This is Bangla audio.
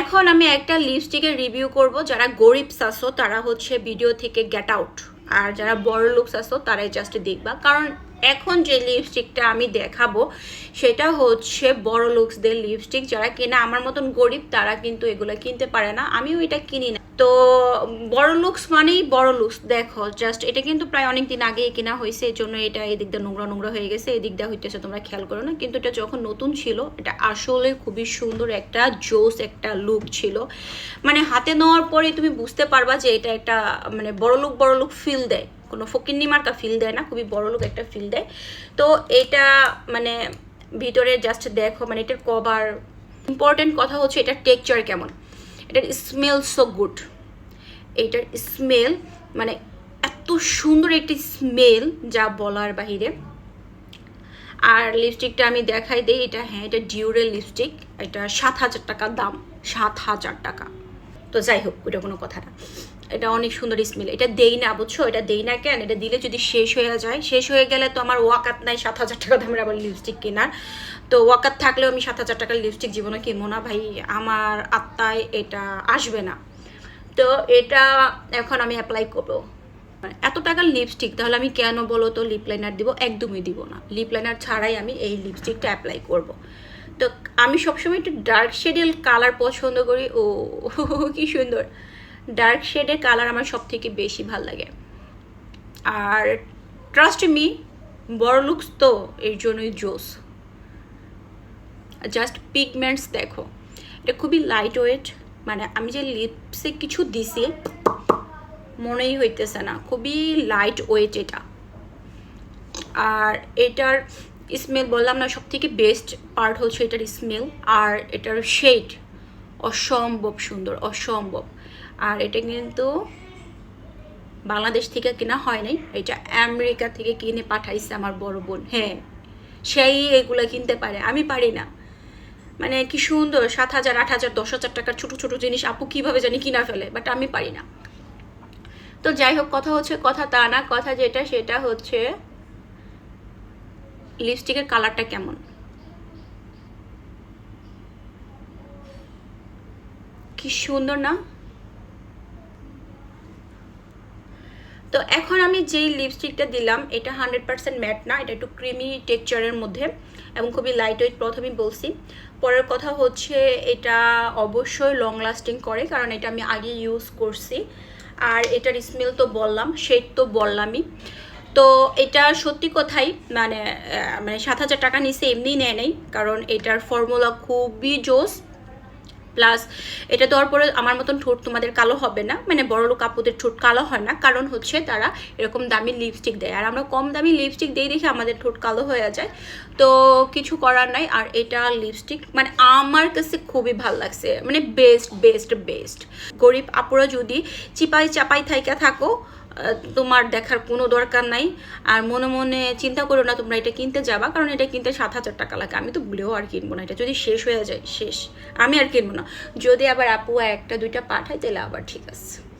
এখন আমি একটা লিপস্টিকের রিভিউ করব। যারা গরিব সাসো তারা হচ্ছে ভিডিও থেকে গেট আউট আর যারা বড় লুকস আসো তারাই জাস্ট দেখবা। কারণ এখন যে লিপস্টিকটা আমি দেখাবো, সেটা হচ্ছে বড় লুকসদের লিপস্টিক যারা কেনা আমার মতন গরিব, তারা কিন্তু এগুলো কিনতে পারে না। আমিও এটা কিনি না। তো বড় লুকস মানেই বড় লুকস দেখো জাস্ট এটা কিন্তু প্রায় অনেক দিন আগেই কেনা হয়েছে, এই জন্য এটা এদিক দিয়ে নোংরা নোংরা হয়ে গেছে, এদিক দিয়ে হইতেছে, তোমরা খেয়াল করো না, কিন্তু এটা যখন নতুন ছিল, এটা আসলে খুবই সুন্দর একটা জোস একটা লুক ছিল। মানে হাতে নেওয়ার পরে তুমি বুঝতে পারবা যে এটা একটা মানে বড় লুক বড় লুক ফিল দেয়। কোনো ফকিন্নি মার্কা ফিল দেয় না, খুবই বড় লোক একটা ফিল দেয়। তো এটা মানে ভিতরে জাস্ট দেখো মানে এটার কভার ইম্পর্টেন্ট কথা হচ্ছে এটার টেক্সচার কেমন। এটার স্মেল সো গুড এটার স্মেল মানে এত সুন্দর একটি স্মেল যা বলার বাহিরে। আর লিপস্টিকটা আমি দেখাই দিই, এটা হ্যাঁ এটা ডিউরেল লিপস্টিক এটা সাত হাজার টাকা দাম, সাত হাজার টাকা। তো যাই হোক ওটা কোনো কথা না। এটা অনেক সুন্দর স্মেল এটা দেই না, বুঝছ? এটা দেই না কেন? এটা দিলে যদি শেষ হয়ে যায়, শেষ হয়ে গেলে তো আমার ওয়াকাত নাই সাত হাজার টাকা দামের আবার লিপস্টিক কেনার। তো ওয়াকাত থাকলেও আমি সাত হাজার টাকার লিপস্টিক জীবনে কিনবো না ভাই, আমার আত্মায় এটা আসবে না। তো এটা এখন আমি অ্যাপ্লাই করব। এত টাকার লিপস্টিক তাহলে আমি কেন বলো তো লিপ লাইনার দিব? একদমই দিব না। লিপ লাইনার ছাড়াই আমি এই লিপস্টিকটা অ্যাপ্লাই করব। তো আমি সবসময় একটু ডার্ক শেডের কালার পছন্দ করি। ও, কি সুন্দর। ডার্ক শেডের কালার আমার সব থেকে বেশি ভালো লাগে। আর ট্রাস্ট মি বড় লুকস তো এর জন্যই জোস। জাস্ট পিগমেন্টস দেখো। এটা খুবই লাইট ওয়েট মানে আমি যে লিপসে কিছু দিছি, মনেই হইতেছে না। খুবই লাইট ওয়েট এটা। আর এটার স্মেল বললাম না সব থেকে বেস্ট পার্ট হচ্ছে এটার স্মেল আর এটার শেড অসম্ভব সুন্দর, অসম্ভব। আর এটা কিন্তু বাংলাদেশ থেকে কেনা হয় নাই, এটা আমেরিকা থেকে কিনে পাঠাইছে আমার বড় বোন। হ্যাঁ সেই এগুলো কিনতে পারে, আমি পারি না। মানে কি সুন্দর, সাত হাজার, আট হাজার, দশ হাজার টাকার ছোটো ছোটো জিনিস আপু কীভাবে জানি কিনা ফেলে বাট আমি পারি না। তো যাই হোক, কথা হচ্ছে কথা তা না, কথা যেটা সেটা হচ্ছে লিপস্টিকের কালারটা কেমন? কি সুন্দর না? তো এখন আমি যেই লিপস্টিকটা দিলাম, এটা হান্ড্রেড পার্সেন্ট ম্যাট না, এটা একটু ক্রিমি টেক্সচারের মধ্যে এবং খুবই লাইট ওয়েট প্রথমেই বলছি। পরের কথা হচ্ছে এটা অবশ্যই লং লাস্টিং করে, কারণ এটা আমি আগে ইউজ করছি। আর এটার স্মেল তো বললাম শেড তো বললামই। তো এটা সত্যি কথাই মানে মানে সাত হাজার টাকা নিচে এমনি নেয় নেই, কারণ এটার ফর্মুলা খুবই জোস। প্লাস এটা দেওয়ার পরে আমার মতন ঠোঁট তোমাদের কালো হবে না মানে বড় লোক আপুদের ঠোঁট কালো হয় না, কারণ হচ্ছে তারা এরকম দামি লিপস্টিক দেয়। আর আমরা কম দামি লিপস্টিক দিই দেখে আমাদের ঠোঁট কালো হয়ে যায়। তো কিছু করার নাই, আর এটা লিপস্টিক মানে আমার কাছে খুবই ভালো লাগছে মানে বেস্ট বেস্ট বেস্ট গরিব আপুরা যদি চিপাই চাপাই থাইকা থাকো তোমার দেখার কোনো দরকার নাই। আর মনে মনে চিন্তা করো না, তোমরা এটা কিনতে যাবা, কারণ এটা কিনতে সাত হাজার টাকা লাগে। আমি তো ভুলেও আর কিনবো না এটা। যদি শেষ হয়ে যায়, শেষ। আমি আর কিনবো না। যদি আবার আপু একটা, দুইটা পাঠাই তাহলে আবার ঠিক আছে।